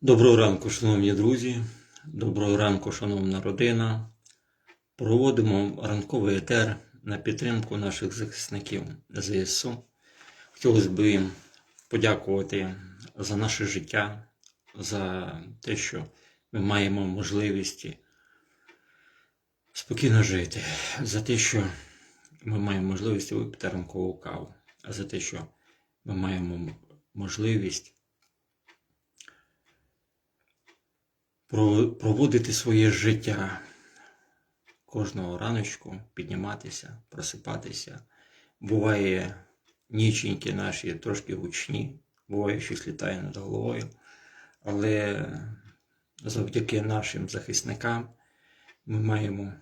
Доброго ранку, шановні друзі, доброго ранку, шановна родина. Проводимо ранковий етер на підтримку наших захисників ЗСУ. Хотілося б їм подякувати за наше життя, за те, що ми маємо можливість спокійно жити, за те, що ми маємо можливість випити ранкову каву, за те, що ми маємо можливість проводити своє життя кожного раночку, підніматися, просипатися. Буває ніченьки наші трошки гучні, буває щось літає над головою, але завдяки нашим захисникам ми маємо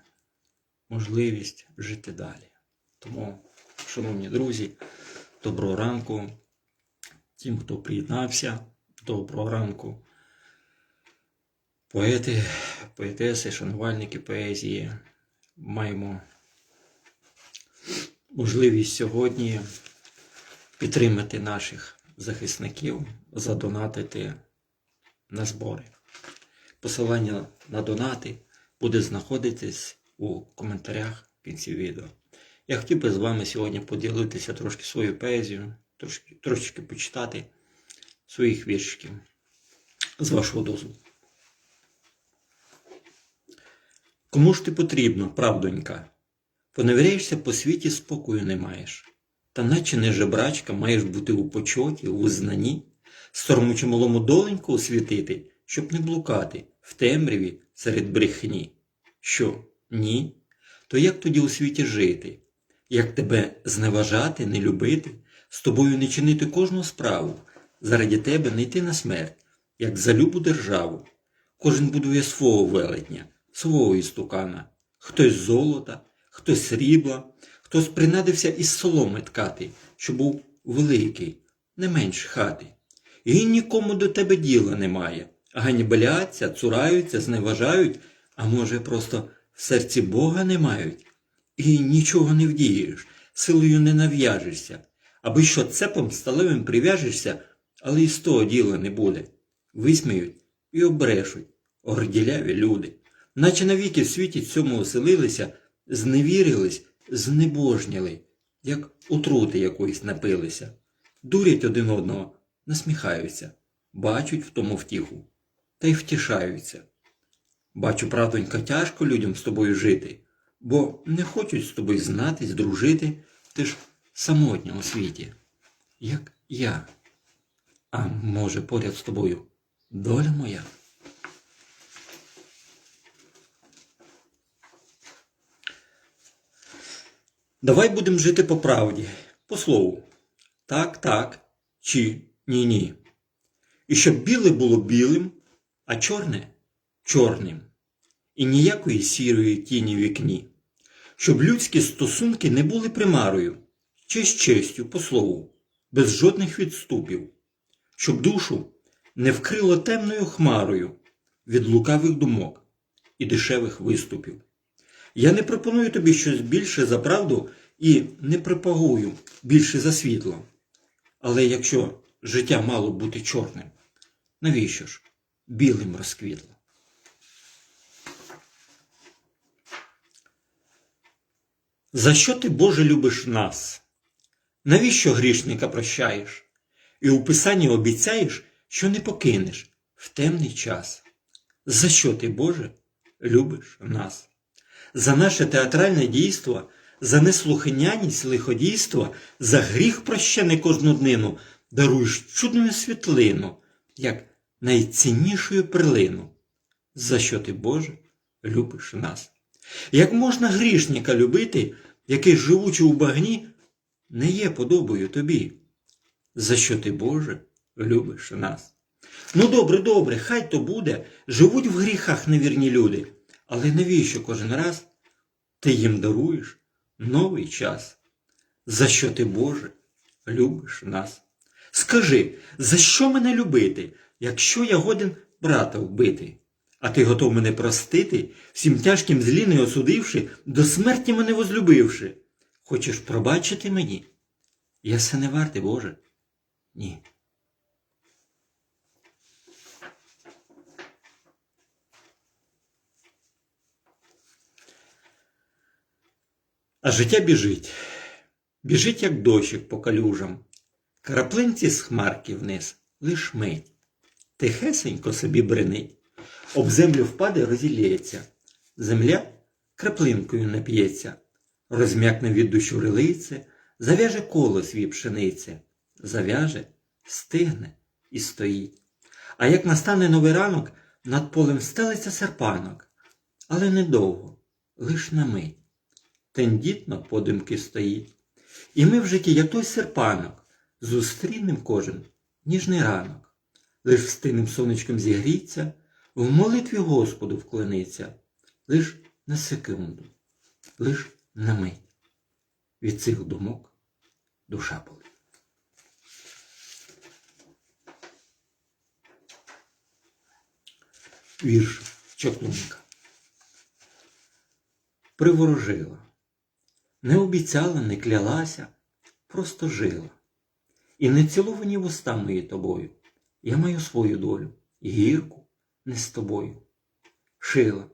можливість жити далі. Тому, шановні друзі, доброго ранку. Тим, хто приєднався, доброго ранку. Поети, поетеси, шанувальники поезії маємо можливість сьогодні підтримати наших захисників, задонатити на збори. Посилання на донати буде знаходитись у коментарях в кінці відео. Я хотів би з вами сьогодні поділитися трошки своєю поезією, трошки, трошечки почитати своїх віршиків з вашого дозволу. Кому ж ти потрібно, правдонька? Поневіряєшся по світі, спокою не маєш. Та наче не жебрачка, маєш бути у почоті, у визнанні, стормучи малому доленьку освітити, щоб не блукати в темряві серед брехні. Що, ні? То як тоді у світі жити? Як тебе зневажати, не любити, з тобою не чинити кожну справу, заради тебе не йти на смерть, як за любу державу? Кожен будує свого велетня, свого істукана, хтось золота, хтось срібла, хтось принадився із соломи ткати, що був великий, не менш хати. І нікому до тебе діла немає, ганібаляться, цураються, зневажають, а може, просто в серці Бога не мають. І нічого не вдієш, силою не нав'яжешся, аби що цепом сталевим прив'яжешся, але і з того діла не буде. Висміють і обрешуть горділяві люди, наче навіки в світі цьому оселилися, зневірились, знебожняли, як утрути якоїсь напилися, дурять один одного, насміхаються, бачать в тому втіху, та й втішаються. Бачу, правдонька, тяжко людям з тобою жити, бо не хочуть з тобою знатись, дружити, ти ж самотня у світі, як я. А може, поряд з тобою доля моя? Давай будемо жити по правді, по слову. Так, так, чи ні, ні. І щоб біле було білим, а чорне чорним. І ніякої сірої тіні в вікні. Щоб людські стосунки не були примарою, честь честю, по слову, без жодних відступів. Щоб душу не вкрило темною хмарою від лукавих думок і дешевих виступів. Я не пропоную тобі щось більше за правду і не пропагую більше за світло. Але якщо життя мало бути чорним, навіщо ж білим розквітло? За що ти, Боже, любиш нас? Навіщо грішника прощаєш? І у Писанні обіцяєш, що не покинеш в темний час. За що ти, Боже, любиш нас? За наше театральне дійство, за неслухняність лиходійства, за гріх прощений кожну днину, даруєш чудну світлину, як найціннішою перлину. За що ти, Боже, любиш нас? Як можна грішника любити, який, живучи у багні, не є подобою тобі? За що ти, Боже, любиш нас? Ну, добре, добре, хай то буде, живуть в гріхах невірні люди. Але навіщо кожен раз ти їм даруєш новий час? За що ти, Боже, любиш нас? Скажи, за що мене любити, якщо я годен брата вбити? А ти готов мене простити, всім тяжким злі не осудивши, до смерті мене возлюбивши? Хочеш пробачити мені? Я все не вартий, Боже. Ні. А життя біжить. Біжить, як дощик по калюжам. Краплинці з хмарки вниз лиш мить. Тихесенько собі бренить. Об землю впаде, розілється. Земля краплинкою нап'ється. Розм'якне від дощу рилице, зав'яже коло свій пшенице. Зав'яже, стигне і стоїть. А як настане новий ранок, над полем стелиться серпанок. Але недовго, лиш на мить. Тендітно подимки стоїть. І ми в житті, як той серпанок, зустрінем кожен ніжний ранок. Лиш встинем сонечком зігріться, в молитві Господу вклониться, лиш на секунду, лиш на мить. Від цих думок душа болить. Вірш Чаклунка. Приворожила. Не обіцяла, не клялася, просто жила. І не ціловані вуста мої тобою. Я маю свою долю, гірку не з тобою. Шила,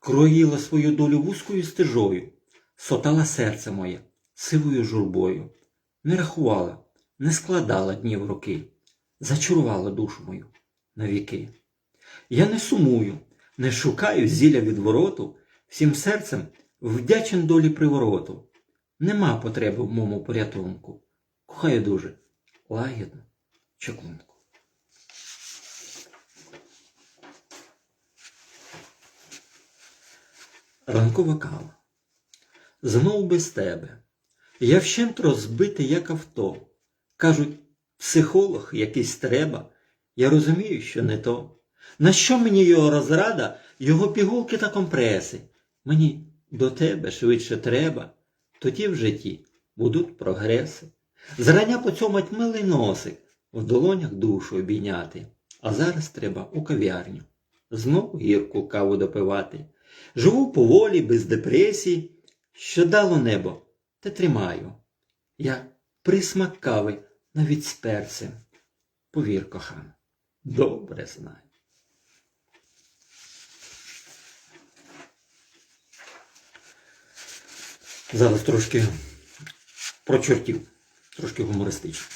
кроїла свою долю вузькою стежою, сотала серце моє сивою журбою, не рахувала, не складала днів роки, зачарувала душу мою навіки. Я не сумую, не шукаю зілля відвороту, всім серцем вдячен долі привороту. Нема потреби в моєму порятунку. Кохаю дуже, лагідно, чаклунку. Ранкова кава. Знов без тебе. Я вщент розбитий, як авто. Кажуть, психолог якийсь треба. Я розумію, що не то. На що мені його розрада, його пігулки та компреси? Мені до тебе швидше треба, тоді в житті будуть прогреси. Зрання поцьомать милий носик, в долонях душу обійняти. А зараз треба у кав'ярню. Знову гірку каву допивати. Живу поволі, без депресій, що дало небо, те тримаю. Я присмак кави навіть перцем. Повір, кохана, добре знаю. Зараз трошки про чортів, трошки гумористично.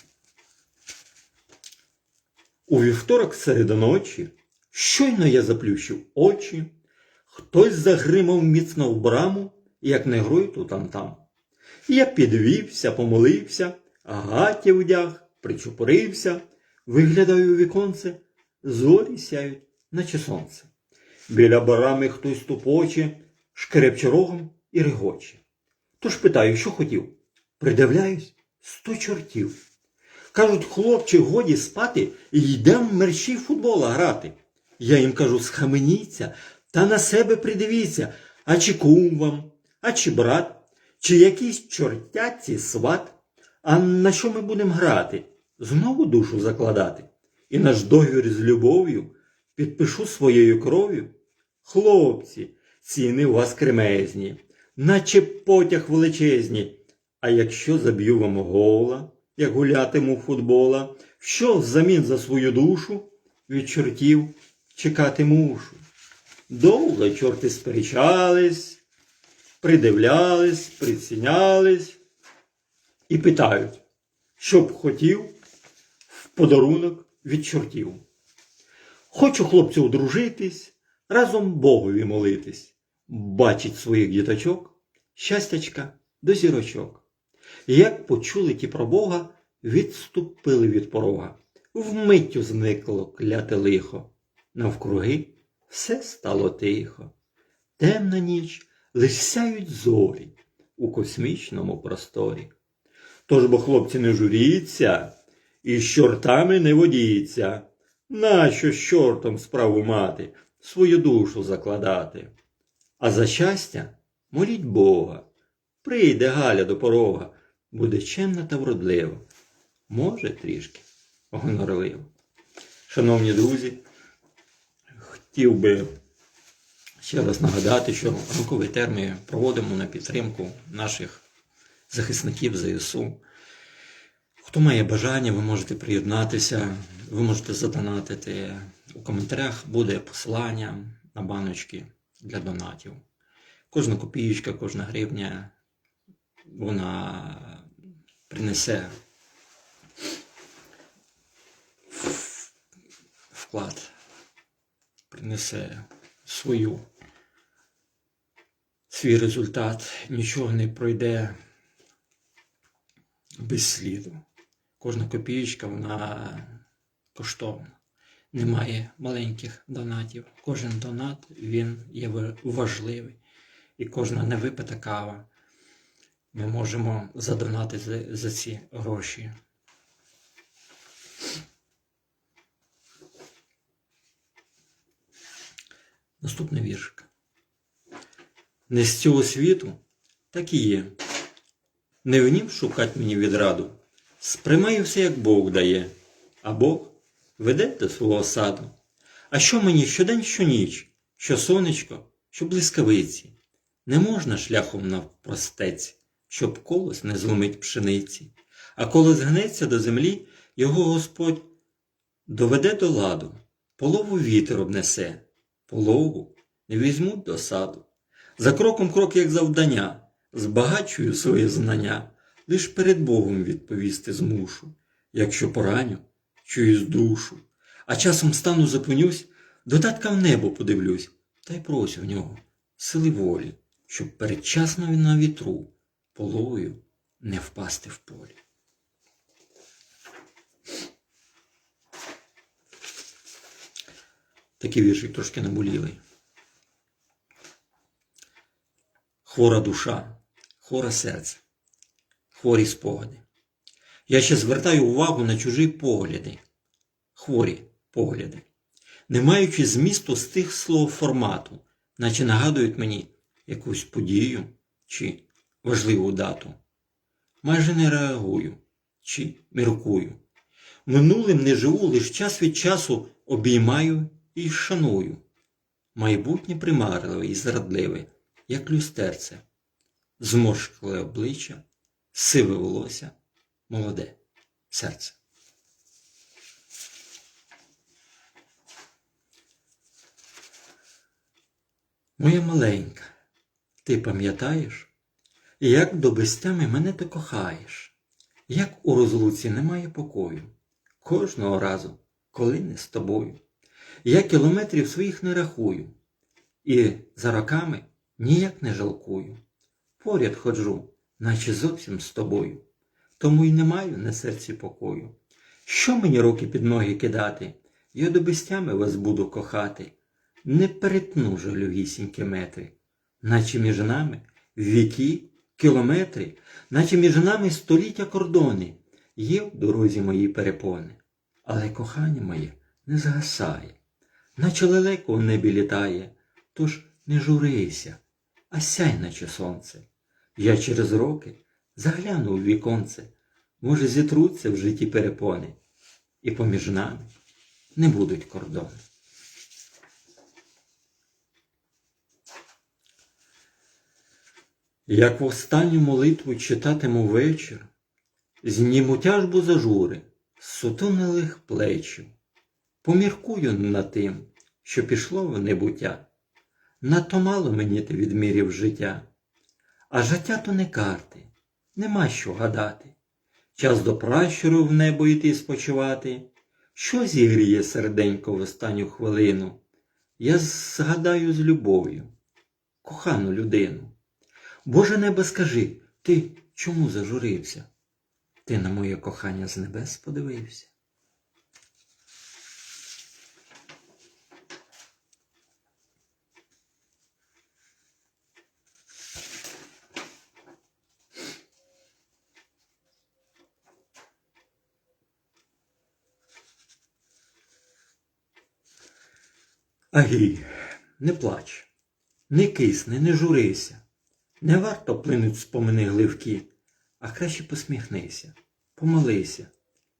У вівторок серед ночі щойно я заплющив очі, хтось загримав міцно в браму, як не грой тут там там. Я підвівся, помолився, гаті вдяг, причупорився, виглядаю у віконце, зорі сяють, наче сонце. Біля барами хтось тупоче, шкрепче рогом і регоче. Тож питаю, що хотів? Придивляюсь сто чортів. Кажуть, хлопче, годі спати і йдем в мерщій футбола грати. Я їм кажу, схаменіться та на себе придивіться, а чи кум вам, а чи брат, чи якийсь чортяці сват. А на що ми будемо грати? Знову душу закладати. І наш договір з любов'ю підпишу своєю кров'ю. Хлопці, ціни у вас кремезні наче потяг величезні. А якщо заб'ю вам гола, як гулятиму в футбола, що взамін за свою душу від чортів чекати мушу? Довго чорти сперечались, придивлялись, прицінялись і питають, що б хотів в подарунок від чортів. Хочу хлопцю одружитись, разом Богові молитись бачить своїх діточок, щастячка до зірочок. Як почули ті про Бога, відступили від порога. Вмиттю зникло кляте лихо. Навкруги все стало тихо. Темна ніч лиш сяють зорі у космічному просторі. Тож бо хлопці не журіться і з чортами не водіться. Нащо з чортом справу мати, свою душу закладати? А за щастя моліть Бога. Прийде Галя до порога, буде чемна та вродлива, може трішки гонорливо. Шановні друзі, хотів би ще раз нагадати, що ранковий термін проводимо на підтримку наших захисників ЗСУ. Хто має бажання, ви можете приєднатися, ви можете задонатити. У коментарях буде посилання на баночки для донатів. Кожна копієчка, кожна гривня вона принесе вклад, принесе свою, свій результат, нічого не пройде без сліду. Кожна копієчка, вона коштовна. Немає маленьких донатів. Кожен донат він є важливий. І кожна невипита кава ми можемо задонати за, за ці гроші. Наступний віршик. Не з цього світу, так і є. Не в нім шукать мені відраду. Сприймаю все, як Бог дає, а Бог веде до свого саду. А що мені щодень, що ніч, що сонечко, що блискавиці? Не можна шляхом навпростець, щоб колос не зломить пшениці, а коли згнеться до землі, його Господь доведе до ладу, полову вітер обнесе, полову не візьмуть до саду. За кроком крок, як завдання, збагачую своє знання, лиш перед Богом відповісти змушу, якщо пораню, чуюсь душу, а часом стану зупинюсь, до татка в небо подивлюсь, та й просю в нього сили волі, щоб передчасно на вітру полою не впасти в полі. Такий віршик трошки наболілий. Хвора душа, хворе серце, хворі спогади. Я ще звертаю увагу на чужі погляди, хворі погляди, не маючи змісту з тих слов формату, наче нагадують мені якусь подію чи важливу дату. Майже не реагую чи міркую. Минулим не живу, лиш час від часу обіймаю і шаную. Майбутнє примарливе і зрадливе, як люстерце, зморшкле обличчя, сиве волосся, молоде серце. Моя маленька, ти пам'ятаєш, як до безтями мене ти кохаєш, як у розлуці немає покою, кожного разу, коли не з тобою. Я кілометрів своїх не рахую, і за роками ніяк не жалкую. Поряд ходжу, наче зовсім з тобою, тому й не маю на серці покою. Що мені руки під ноги кидати? Я до безтями вас буду кохати, не перетну жалюгісінькі метри, наче між нами віки, кілометри, наче між нами століття кордони, є в дорозі мої перепони, але кохання моє не згасає, наче лелеко в небі літає, тож не журися, а сяй, наче сонце. Я через роки загляну у віконце, може, зітруться в житті перепони, і поміж нами не будуть кордони. Як в останню молитву читатиму вечір, зніму тяжбу зажури, сутонилих плечів, поміркую над тим, що пішло в небуття. Надто мало мені ти відмірів життя, а життя то не карти, нема що гадати. Час до пращуру в небо йти спочивати, що зігріє серденько в останню хвилину. Я згадаю з любов'ю, кохану людину. Боже небо, скажи, ти чому зажурився? Ти на моє кохання з небес подивився. Агій, не плач, не кисни, не журися. Не варто плинуть спомини гливкі, а краще посміхнися, помолися.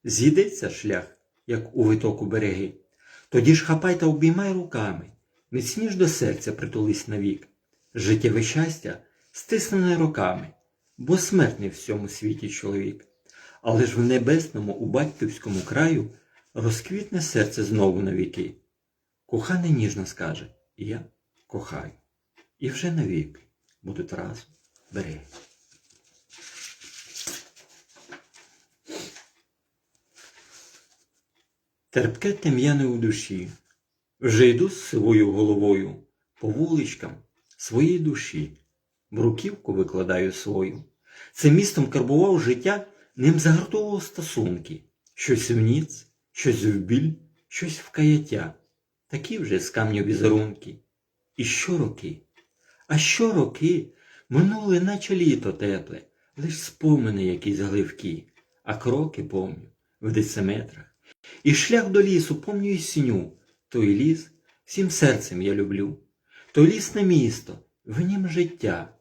З'їдеться шлях, як у витоку береги. Тоді ж хапай та обіймай руками, міцніш до серця притулись навік. Життєве щастя стиснене руками, бо смертний в цьому світі чоловік. Але ж в небесному, у батьківському краю розквітне серце знову навіки. Коханий ніжно скаже Я кохаю. І вже навіки Буде Тарас. Бери. Терпке тем'яне у душі. Вже йду з сивою головою по вуличкам своїй душі, бруківку викладаю свою. Це містом карбував життя, ним загартовував стосунки. Щось в ніц, щось в біль, щось в каяття. Такі вже з камню візерунки. І що роки а що роки минули, наче літо тепле, лиш спомини якісь гливкі, а кроки помню в дециметрах. І шлях до лісу помню і сіню, той ліс всім серцем я люблю. Той ліс не місто, в нім життя,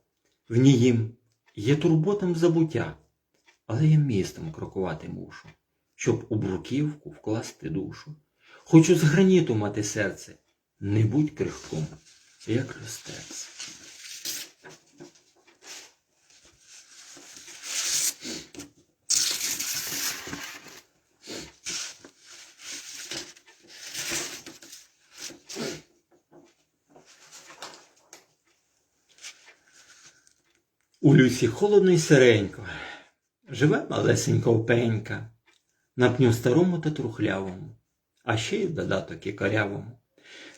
в нім є турботам забуття, але я містом крокувати мушу, щоб у бруківку вкласти душу. Хочу з граніту мати серце, не будь крихком, як люстерце. У люсі холодно й сиренько, живе малесенька опенька, на пню старому та трухлявому, а ще й додаток і корявому.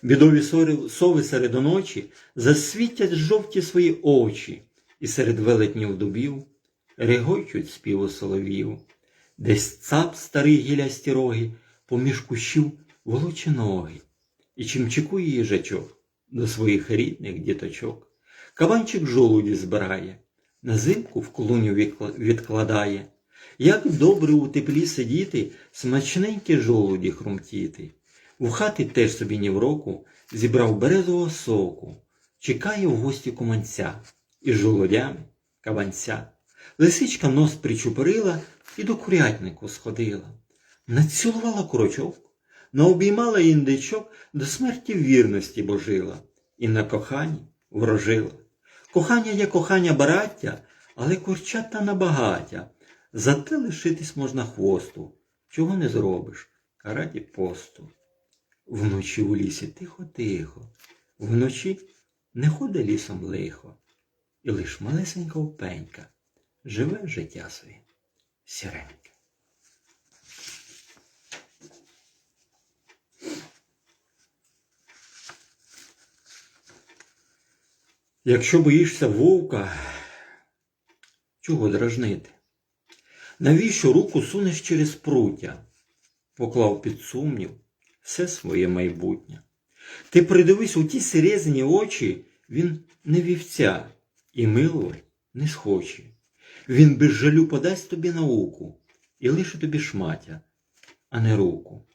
Бідові сови серед ночі засвітять жовті свої очі, і серед велетнів дубів регочуть співу соловів. Десь цап старий гілясті роги, поміж кущів волоче ноги, і чим чекує їжачок до своїх рідних діточок. Кабанчик жолуді збирає, на зимку в клуню відкладає. Як добре у теплі сидіти, смачненькі жолуді хрумтіти. У хати теж собі ні в року зібрав березового соку, чекає в гості куманця і жолудями кабанця. Лисичка нос причупорила і до курятнику сходила. Націлувала курочок, наобіймала індичок до смерті вірності божила, і на коханні ворожила. Кохання є кохання бараття, але курчата на багаття. Зате лишитись можна хвосту. Чого не зробиш? Раді посту. Вночі у лісі тихо-тихо, вночі не ходить лісом лихо, і лиш малесенька опенька живе життя своє сіреньке. Якщо боїшся вовка, чого дражнити? Навіщо руку сунеш через пруття? Поклав під сумнів все своє майбутнє. Ти придивись у ті серезні очі, він не вівця і милувати не схоче. Він без жалю подасть тобі науку і лише тобі шматя, а не руку.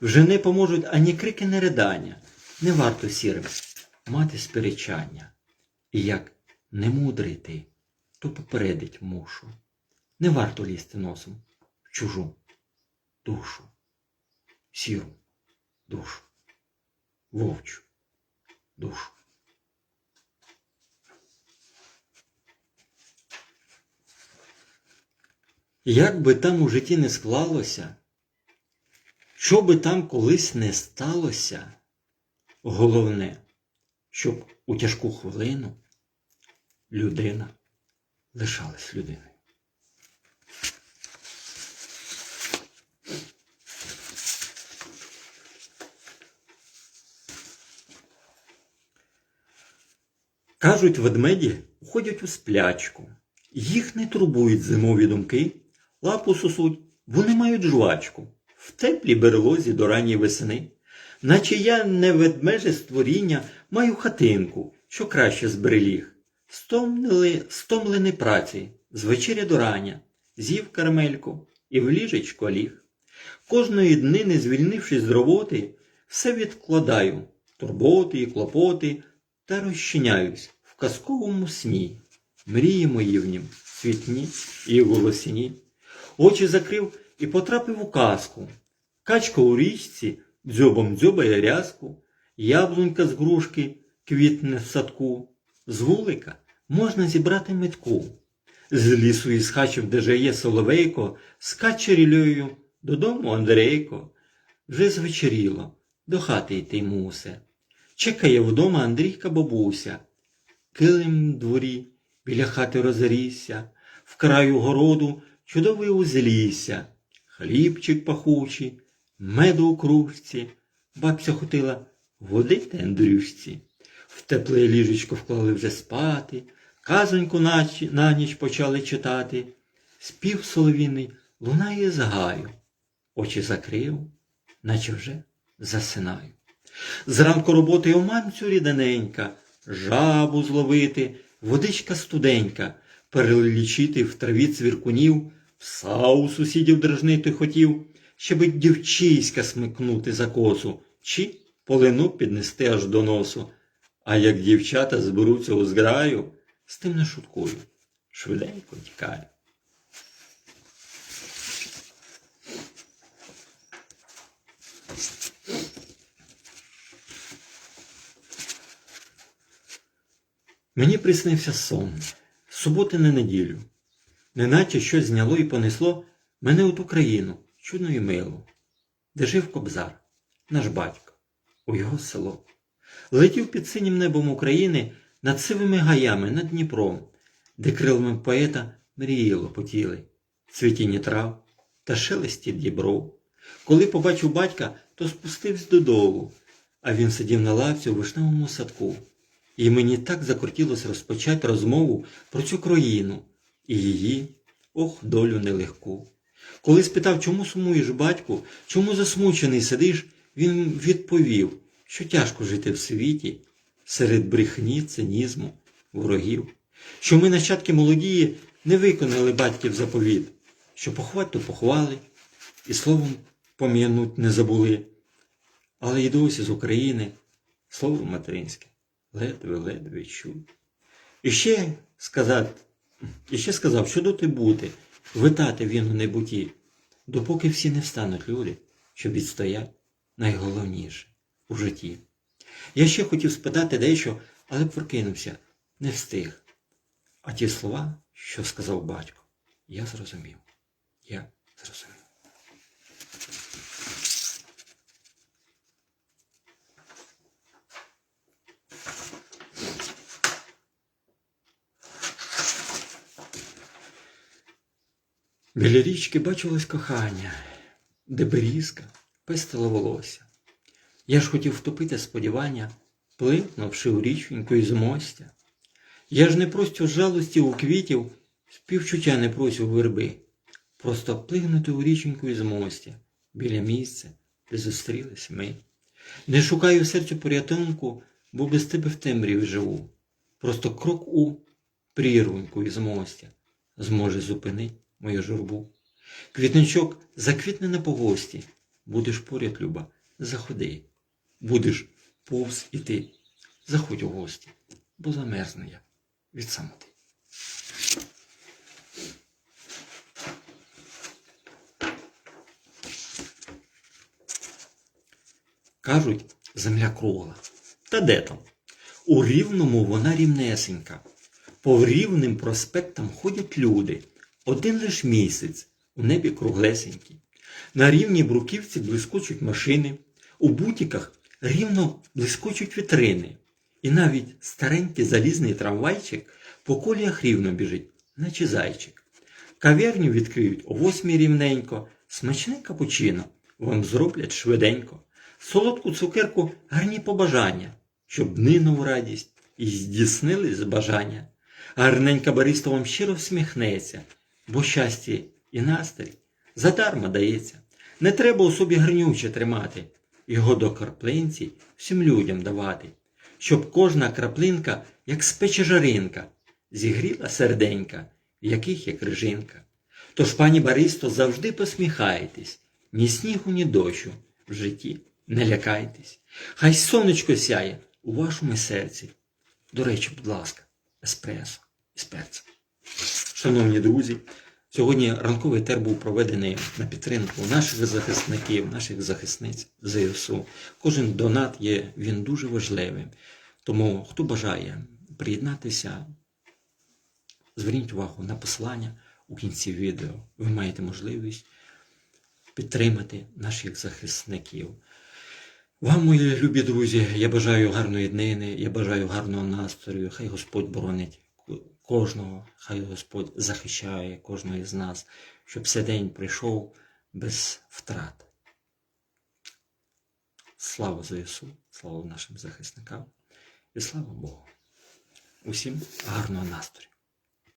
Вже не поможуть ані крики, ні ридання. Не варто сірим мати сперечання. І як не мудрий ти, то попередить мушу. Не варто лізти носом в чужу душу, сіру душу, вовчу душу. Як би там у житті не склалося, що би там колись не сталося, головне, щоб у тяжку хвилину людина лишалась людиною. Кажуть, ведмеді уходять у сплячку. Їх не турбують зимові думки, лапу сосуть, вони мають жвачку в теплій берлозі до ранньої весни. Наче я не ведмеже створіння, маю хатинку, що краще збереліг. Стомлили, стомлений праці, з вечеря до рання, з'їв карамельку і в ліжечко ліг. Кожної днини, звільнившись з роботи, все відкладаю, турботи і клопоти, та розчиняюсь в казковому сні. Мрії мої нім світні і голосні. Очі закрив і потрапив у казку. Качка у річці дзьобом дзьобає рязку, яблунька з грушки квітне в садку. З вулика можна зібрати метку. З лісу із хачів, де жиє соловейко, скаче рілею додому Андрейко. Вже звечеріло, до хати йти мусе. Чекає вдома Андрійка бабуся. Килим дворі біля хати розрісся, в краю городу чудовий узлісся, хлібчик пахучий, меду у кружці, бабця хотіла водити Андрюшці. В тепле ліжечко вклали вже спати, казоньку на, на ніч почали читати. Спів соловіний лунає з гаю, очі закрив, наче вже засинаю. Зранку роботи оманцю рідененька, жабу зловити, водичка студенька, перелічити в траві цвіркунів, пса у сусідів дражнити хотів, щоби дівчиська смикнути за косу, чи полину піднести аж до носу. А як дівчата зберуться у зграю, з тим не шуткую, швиденько тікаю. Мені приснився сон, з суботи на неділю, неначе щось зняло і понесло мене у ту країну, чудну і милу, де жив кобзар, наш батько, у його село. Летів під синім небом України над сивими гаями над Дніпром, де крилами поета мріяло потіли, цвітіння трав та шелесті дібров. Коли побачив батька, то спустився додолу, а він сидів на лавці у вишневому садку. І мені так закортілося розпочати розмову про цю країну і її, ох, долю нелегку. Коли спитав, чому сумуєш, батьку, чому засмучений сидиш, він відповів, що тяжко жити в світі серед брехні, цинізму, ворогів, що ми, нащадки молодії, не виконали батьків заповіт, що похвать то похвали, і словом пом'януть не забули, але й досі з України слово материнське ледве-ледве чую. І ще сказати, і ще сказав, що доти бути, витати він у небуті, допоки всі не встануть люди, щоб відстоять найголовніше у житті. Я ще хотів спитати дещо, але прокинувся, не встиг. А ті слова, що сказав батько, я зрозумів. Я зрозумів. Біля річки бачилось кохання, де берізка пестила волосся. Я ж хотів втопити сподівання, плинувши у річеньку із мостя. Я ж не простю жалості у квітів, співчуття не просю верби, просто плигнути у річеньку із мостя, біля місця, де зустрілись ми. Не шукаю серцю порятунку, бо без тебе в темряві живу. Просто крок у прірвуньку із мостя зможе зупинити мою журбу. Квітничок заквітне на погості, будеш поряд, Люба, заходи. Будеш повз іти, заходь у гості, бо замерзну я від самоти. Кажуть, земля кругла. Та де там? У рівному вона рівнесенька. По рівним проспектам ходять люди. Один лиш місяць у небі круглесенький. На рівній бруківці блискочуть машини, у бутіках рівно блискочуть вітрини. І навіть старенький залізний трамвайчик по коліях рівно біжить, наче зайчик. Кав'ярню відкриють о восьмій рівненько, смачне капучино вам зроблять швиденько. Солодку цукерку гарні побажання, щоб днину радість і здійснились бажання. Гарненька бариста вам щиро всміхнеться, бо щастя і настрій задарма дається. Не треба у собі гарнюче тримати, його до краплинці всім людям давати, щоб кожна краплинка, як спече жаринка, зігріла серденька, в яких є крижинка. Тож, пані Баристо, завжди посміхайтесь, ні снігу, ні дощу в житті не лякайтесь. Хай сонечко сяє у вашому серці. До речі, будь ласка, еспресо із перцем. Шановні друзі, сьогодні ранковий тер був проведений на підтримку наших захисників, наших захисниць ЗСУ. Кожен донат є він дуже важливим. Тому, хто бажає приєднатися, зверніть увагу на посилання у кінці відео. Ви маєте можливість підтримати наших захисників. Вам, мої любі друзі, я бажаю гарної днини, я бажаю гарного настрою. Хай Господь боронить кожного, хай Господь захищає кожного із нас, щоб цей день прийшов без втрат. Слава ЗСУ, слава нашим захисникам і слава Богу. Усім гарного настрою!